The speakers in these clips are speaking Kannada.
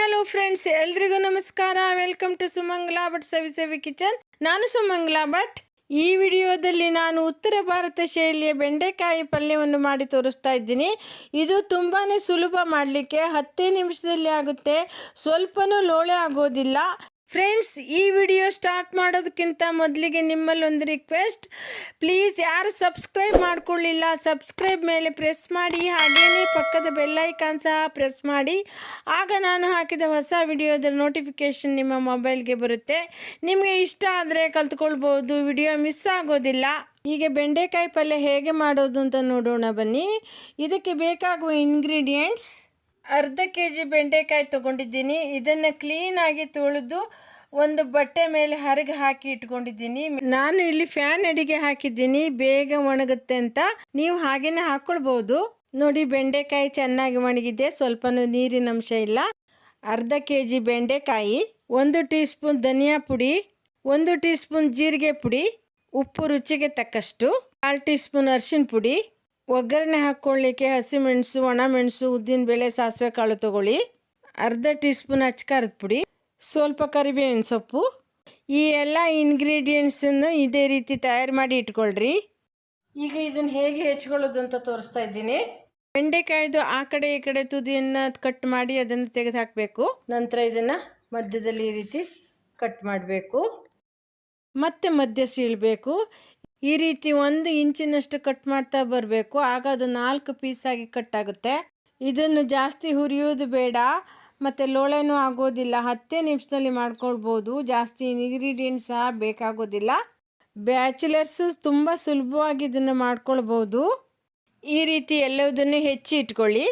ಹಲೋ ಫ್ರೆಂಡ್ಸ್, ಎಲ್ರಿಗೂ ನಮಸ್ಕಾರ. Welcome to Sumangala Bhat Savi Savi kitchen. ನಾನು ಸುಮಂಗಲಾ ಭಟ್. ಈ ವಿಡಿಯೋದಲ್ಲಿ ನಾನು ಉತ್ತರ ಭಾರತ ಶೈಲಿಯ ಬೆಂಡೆಕಾಯಿ ಪಲ್ಯವನ್ನು ಮಾಡಿ ತೋರಿಸ್ತಾ ಇದ್ದೀನಿ. ಇದು ತುಂಬಾ ಸುಲಭ ಮಾಡಲಿಕ್ಕೆ ಹತ್ತೇ ನಿಮಿಷದಲ್ಲಿ ಆಗುತ್ತೆ. ಸ್ವಲ್ಪನೂ ಲೋಳೆ ಆಗೋದಿಲ್ಲ. ಫ್ರೆಂಡ್ಸ್ ಈ ವಿಡಿಯೋ ಸ್ಟಾರ್ಟ್ ಮಾಡೋದಕ್ಕಿಂತ ಮೊದಲಿಗೆ ನಿಮ್ಮಲ್ಲಿ ಒಂದು ರಿಕ್ವೆಸ್ಟ್ ಪ್ಲೀಸ್ ಯಾರು ಸಬ್ಸ್ಕ್ರೈಬ್ ಮಾಡಿಕೊಳ್ಳಿಲ್ಲ ಸಬ್ಸ್ಕ್ರೈಬ್ ಮೇಲೆ ಪ್ರೆಸ್ ಮಾಡಿ. ಹಾಗೆಯೇ ಪಕ್ಕದ ಬೆಲ್ಲೈಕಾನ್ ಸಹ ಪ್ರೆಸ್ ಮಾಡಿ. ಆಗ ನಾನು ಹಾಕಿದ ಹೊಸ ವಿಡಿಯೋದ ನೋಟಿಫಿಕೇಶನ್ ನಿಮ್ಮ ಮೊಬೈಲ್ಗೆ ಬರುತ್ತೆ. ನಿಮಗೆ ಇಷ್ಟ ಆದರೆ ಕಲ್ತ್ಕೊಳ್ಬೋದು ವಿಡಿಯೋ ಮಿಸ್ ಆಗೋದಿಲ್ಲ. ಹೀಗೆ ಬೆಂಡೆಕಾಯಿ ಪಲ್ಯ ಹೇಗೆ ಮಾಡೋದು ಅಂತ ನೋಡೋಣ ಬನ್ನಿ. ಇದಕ್ಕೆ ಬೇಕಾಗುವ ಇಂಗ್ರೀಡಿಯೆಂಟ್ಸ್ ಅರ್ಧ ಕೆ ಜಿ ಬೆಂಡೆಕಾಯಿ ತೊಗೊಂಡಿದ್ದೀನಿ. ಇದನ್ನು ಕ್ಲೀನಾಗಿ ತೊಳೆದು ಒಂದು ಬಟ್ಟೆ ಮೇಲೆ ಹರಗೆ ಹಾಕಿ ಇಟ್ಕೊಂಡಿದ್ದೀನಿ. ನಾನು ಇಲ್ಲಿ ಫ್ಯಾನ್ ಅಡಿಗೆ ಹಾಕಿದ್ದೀನಿ. ಬೇಗ ಒಣಗುತ್ತೆ ಅಂತ. ನೀವು ಹಾಗೇನೆ ಹಾಕೊಳ್ಬಹುದು ನೋಡಿ ಬೆಂಡೆಕಾಯಿ ಚೆನ್ನಾಗಿ ಒಣಗಿದೆ, ಸ್ವಲ್ಪನೂ ನೀರಿನ ಅಂಶ ಇಲ್ಲ. ಅರ್ಧ ಕೆ ಜಿ ಬೆಂಡೆಕಾಯಿ, ಒಂದು ಟೀ ಸ್ಪೂನ್ ಧನಿಯಾ ಪುಡಿ, ಒಂದು ಟೀ ಸ್ಪೂನ್ ಜೀರಿಗೆ ಪುಡಿ, ಉಪ್ಪು ರುಚಿಗೆ ತಕ್ಕಷ್ಟು, ಕಾಲು ಟೀ ಸ್ಪೂನ್ ಅರಿಶಿನ ಪುಡಿ, ಒಗ್ಗರಣೆ ಹಾಕ್ಕೊಳ್ಳಿಕ್ಕೆ ಹಸಿಮೆಣಸು, ಒಣಮೆಣಸು ಉದ್ದಿನಬೇಳೆ ಸಾಸಿವೆ ಕಾಳು ತಗೊಳ್ಳಿ. ಅರ್ಧ ಟೀ ಸ್ಪೂನ್ ಅಚ್ಕಾರದ ಪುಡಿ, ಸ್ವಲ್ಪ ಕರಿಬೇವಿನ ಸೊಪ್ಪು. ಈ ಎಲ್ಲ ಇಂಗ್ರೀಡಿಯೆಂಟ್ಸನ್ನು ಇದೇ ರೀತಿ ತಯಾರು ಮಾಡಿ ಇಟ್ಕೊಳ್ರಿ. ಈಗ ಇದನ್ನು ಹೇಗೆ ಹೆಚ್ಕೊಳ್ಳೋದು ಅಂತ ತೋರಿಸ್ತಾ ಇದ್ದೀನಿ. ಬೆಂಡೆಕಾಯ್ದು ಆ ಕಡೆ ಈ ಕಡೆ ತುದಿಯನ್ನು ಕಟ್ ಮಾಡಿ ಅದನ್ನು ತೆಗೆದು ಹಾಕಬೇಕು. ನಂತರ ಇದನ್ನು ಮಧ್ಯದಲ್ಲಿ ಈ ರೀತಿ ಕಟ್ ಮಾಡಬೇಕು. ಮತ್ತೆ ಮಧ್ಯ ಸೀಳಬೇಕು. ಈ ರೀತಿ ಒಂದು ಇಂಚಿನಷ್ಟು ಕಟ್ ಮಾಡ್ತಾ ಬರಬೇಕು. ಆಗ ಅದು ನಾಲ್ಕು ಪೀಸಾಗಿ ಕಟ್ ಆಗುತ್ತೆ. ಇದನ್ನು ಜಾಸ್ತಿ ಹುರಿಯೋದು ಬೇಡ. ಮತ್ತು ಲೋಳೆನೂ ಆಗೋದಿಲ್ಲ. ಹತ್ತೇ ನಿಮಿಷದಲ್ಲಿ ಮಾಡ್ಕೊಳ್ಬೋದು. ಜಾಸ್ತಿ ಇಂಗ್ರೀಡಿಯೆಂಟ್ಸ್ ಸಹ ಬೇಕಾಗೋದಿಲ್ಲ. ಬ್ಯಾಚುಲರ್ಸು ತುಂಬ ಸುಲಭವಾಗಿ ಇದನ್ನು ಮಾಡ್ಕೊಳ್ಬೋದು. ಈ ರೀತಿ ಎಲ್ಲದನ್ನು ಹೆಚ್ಚಿ ಇಟ್ಕೊಳ್ಳಿ.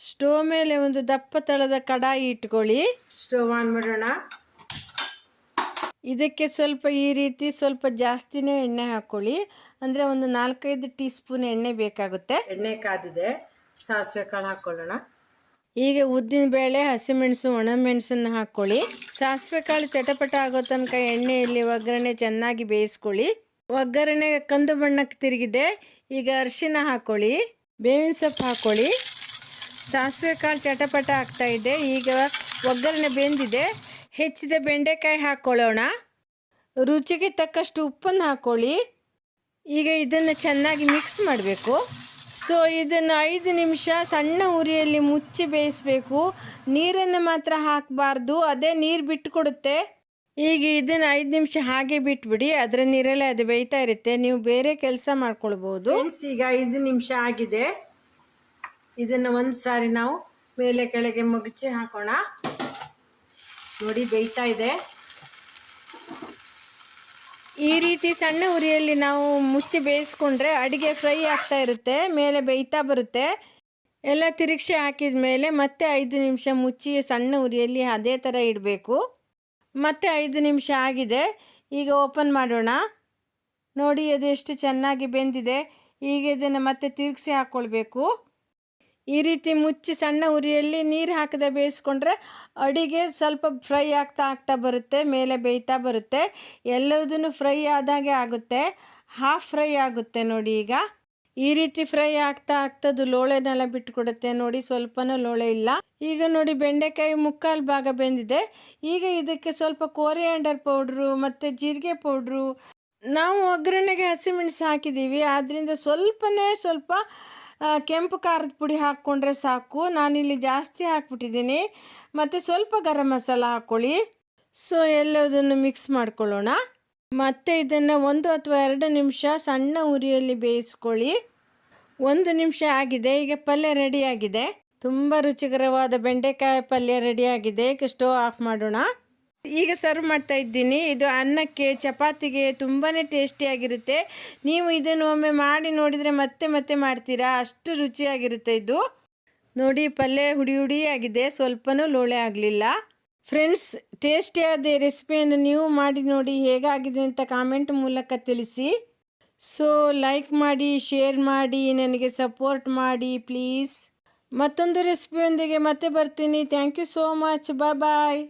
ಸ್ಟೋವ್ ಮೇಲೆ ಒಂದು ದಪ್ಪ ತಳದ ಕಡಾಯಿ ಇಟ್ಕೊಳ್ಳಿ. ಸ್ಟೋವ್ ಆನ್ ಮಾಡೋಣ. ಇದಕ್ಕೆ ಸ್ವಲ್ಪ ಈ ರೀತಿ ಸ್ವಲ್ಪ ಜಾಸ್ತಿನೇ ಎಣ್ಣೆ ಹಾಕ್ಕೊಳ್ಳಿ. ಅಂದರೆ ಒಂದು ನಾಲ್ಕೈದು ಟೀ ಸ್ಪೂನ್ ಎಣ್ಣೆ ಬೇಕಾಗುತ್ತೆ. ಎಣ್ಣೆ ಕಾದಿದೆ. ಸಾಸಿವೆ ಕಾಳು ಹಾಕ್ಕೊಳ್ಳೋಣ. ಈಗ ಉದ್ದಿನ ಬೇಳೆ, ಹಸಿಮೆಣಸು, ಒಣಮೆಣಸನ್ನು ಹಾಕ್ಕೊಳ್ಳಿ ಸಾಸಿವೆ ಕಾಳು ಚಟಪಟ ಆಗೋ ತನಕ ಎಣ್ಣೆಯಲ್ಲಿ ಒಗ್ಗರಣೆ ಚೆನ್ನಾಗಿ ಬೇಯಿಸ್ಕೊಳ್ಳಿ. ಒಗ್ಗರಣೆ ಕಂದು ಬಣ್ಣಕ್ಕೆ ತಿರುಗಿದೆ. ಈಗ ಅರಿಶಿನ ಹಾಕ್ಕೊಳ್ಳಿ ಬೇವಿನ ಸೊಪ್ಪು ಹಾಕ್ಕೊಳ್ಳಿ ಸಾಸಿವೆ ಕಾಳು ಚಟಪಟ ಆಗ್ತಾ ಇದೆ. ಈಗ ಒಗ್ಗರಣೆ ಬೆಂದಿದೆ. ಹೆಚ್ಚಿದ ಬೆಂಡೆಕಾಯಿ ಹಾಕ್ಕೊಳ್ಳೋಣ ರುಚಿಗೆ ತಕ್ಕಷ್ಟು ಉಪ್ಪನ್ನು ಹಾಕ್ಕೊಳ್ಳಿ ಈಗ ಇದನ್ನು ಚೆನ್ನಾಗಿ ಮಿಕ್ಸ್ ಮಾಡಬೇಕು. ಸೊ ಇದನ್ನು ಐದು ನಿಮಿಷ ಸಣ್ಣ ಉರಿಯಲ್ಲಿ ಮುಚ್ಚಿ ಬೇಯಿಸಬೇಕು. ನೀರನ್ನು ಮಾತ್ರ ಹಾಕಬಾರ್ದು. ಅದೇ ನೀರು ಬಿಟ್ಟು ಕೊಡುತ್ತೆ ಈಗ ಇದನ್ನು ಐದು ನಿಮಿಷ ಹಾಗೆ ಬಿಟ್ಬಿಡಿ. ಅದರ ನೀರಲ್ಲೇ ಅದು ಬೇಯ್ತಾ ಇರುತ್ತೆ. ನೀವು ಬೇರೆ ಕೆಲಸ ಮಾಡ್ಕೊಳ್ಬೋದು. ಈಗ ಐದು ನಿಮಿಷ ಆಗಿದೆ. ಇದನ್ನು ಒಂದು ಸಾರಿ ನಾವು ಮೇಲೆ ಕೆಳಗೆ ಮುಗಿಸಿ ಹಾಕೋಣ. ನೋಡಿ, ಬೇಯ್ತಾ ಇದೆ. ಈ ರೀತಿ ಸಣ್ಣ ಉರಿಯಲ್ಲಿ ನಾವು ಮುಚ್ಚಿ ಬೇಯಿಸ್ಕೊಂಡ್ರೆ ಅಡುಗೆ ಫ್ರೈ ಆಗ್ತಾ ಇರುತ್ತೆ, ಮೇಲೆ ಬೇಯ್ತಾ ಬರುತ್ತೆ. ಎಲ್ಲ ತಿರುಗಿಸಿ ಹಾಕಿದ ಮೇಲೆ ಮತ್ತೆ ಐದು ನಿಮಿಷ ಮುಚ್ಚಿ ಸಣ್ಣ ಉರಿಯಲ್ಲಿ ಅದೇ ಥರ ಇಡಬೇಕು. ಮತ್ತೆ ಐದು ನಿಮಿಷ ಆಗಿದೆ, ಈಗ ಓಪನ್ ಮಾಡೋಣ. ನೋಡಿ ಅದು ಎಷ್ಟು ಚೆನ್ನಾಗಿ ಬೆಂದಿದೆ, ಈಗ ಇದನ್ನು ಮತ್ತೆ ತಿರುಗಿಸಿ ಹಾಕ್ಕೊಳ್ಬೇಕು ಈ ರೀತಿ ಮುಚ್ಚಿ ಸಣ್ಣ ಉರಿಯಲ್ಲಿ ನೀರು ಹಾಕದೆ ಬೇಯಿಸ್ಕೊಂಡ್ರೆ ಅಡಿಗೆ ಸ್ವಲ್ಪ ಫ್ರೈ ಆಗ್ತಾ ಆಗ್ತಾ ಬರುತ್ತೆ, ಮೇಲೆ ಬೇಯ್ತಾ ಬರುತ್ತೆ. ಎಲ್ಲದನ್ನು ಫ್ರೈ ಆದಾಗೆ ಆಗುತ್ತೆ. ಹಾಫ್ ಫ್ರೈ ಆಗುತ್ತೆ ನೋಡಿ ಈಗ. ಈ ರೀತಿ ಫ್ರೈ ಆಗ್ತಾ ಆಗ್ತದ್ದು ಲೋಳೆನೆಲ್ಲ ಬಿಟ್ಟುಕೊಡುತ್ತೆ ನೋಡಿ, ಸ್ವಲ್ಪನೂ ಲೋಳೆ ಇಲ್ಲ. ಈಗ ನೋಡಿ ಬೆಂಡೆಕಾಯಿ ಮುಕ್ಕಾಲು ಭಾಗ ಬೆಂದಿದೆ. ಈಗ ಇದಕ್ಕೆ ಸ್ವಲ್ಪ ಕೋರಿಯಾಂಡರ್ ಪೌಡ್ರು ಮತ್ತು ಜೀರಿಗೆ ಪೌಡ್ರು. ನಾವು ಒಗ್ಗರಣೆಗೆ ಹಸಿಮೆಣಸು ಹಾಕಿದ್ದೀವಿ. ಆದ್ದರಿಂದ ಸ್ವಲ್ಪನೇ ಸ್ವಲ್ಪ ಕೆಂಪು ಖಾರದ ಪುಡಿ ಹಾಕ್ಕೊಂಡ್ರೆ ಸಾಕು. ನಾನಿಲ್ಲಿ ಜಾಸ್ತಿ ಹಾಕ್ಬಿಟ್ಟಿದ್ದೀನಿ. ಮತ್ತು ಸ್ವಲ್ಪ ಗರಂ ಮಸಾಲ ಹಾಕ್ಕೊಳ್ಳಿ ಸೊ ಎಲ್ಲದನ್ನು ಮಿಕ್ಸ್ ಮಾಡ್ಕೊಳ್ಳೋಣ. ಮತ್ತು ಇದನ್ನು ಒಂದು ಅಥವಾ ಎರಡು ನಿಮಿಷ ಸಣ್ಣ ಉರಿಯಲ್ಲಿ ಬೇಯಿಸ್ಕೊಳ್ಳಿ. ಒಂದು ನಿಮಿಷ ಆಗಿದೆ. ಈಗ ಪಲ್ಯ ರೆಡಿಯಾಗಿದೆ. ತುಂಬ ರುಚಿಕರವಾದ ಬೆಂಡೆಕಾಯಿ ಪಲ್ಯ ರೆಡಿಯಾಗಿದೆ. ಸ್ಟೋವ್ ಆಫ್ ಮಾಡೋಣ. ಈಗ ಸರ್ವ್ ಮಾಡ್ತಾ ಇದ್ದೀನಿ. ಇದು ಅನ್ನಕ್ಕೆ, ಚಪಾತಿಗೆ ತುಂಬಾ ಟೇಸ್ಟಿಯಾಗಿರುತ್ತೆ ನೀವು ಇದನ್ನು ಒಮ್ಮೆ ಮಾಡಿ ನೋಡಿದರೆ ಮತ್ತೆ ಮತ್ತೆ ಮಾಡ್ತೀರಾ? ಅಷ್ಟು ರುಚಿಯಾಗಿರುತ್ತೆ ಇದು. ನೋಡಿ, ಪಲ್ಯ ಹುಡಿ ಹುಡಿಯಾಗಿದೆ ಸ್ವಲ್ಪನೂ ಲೋಳೆ ಆಗಲಿಲ್ಲ. ಫ್ರೆಂಡ್ಸ್ ಟೇಸ್ಟಿಯಾದ ರೆಸಿಪಿಯನ್ನು ನೀವು ಮಾಡಿ ನೋಡಿ ಹೇಗಾಗಿದೆ ಅಂತ ಕಾಮೆಂಟ್ ಮೂಲಕ ತಿಳಿಸಿ. ಸೊ ಲೈಕ್ ಮಾಡಿ ಶೇರ್ ಮಾಡಿ, ನನಗೆ ಸಪೋರ್ಟ್ ಮಾಡಿ ಪ್ಲೀಸ್ ಮತ್ತೊಂದು ರೆಸಿಪಿಯೊಂದಿಗೆ ಮತ್ತೆ ಬರ್ತೀನಿ. Thank you so much bye bye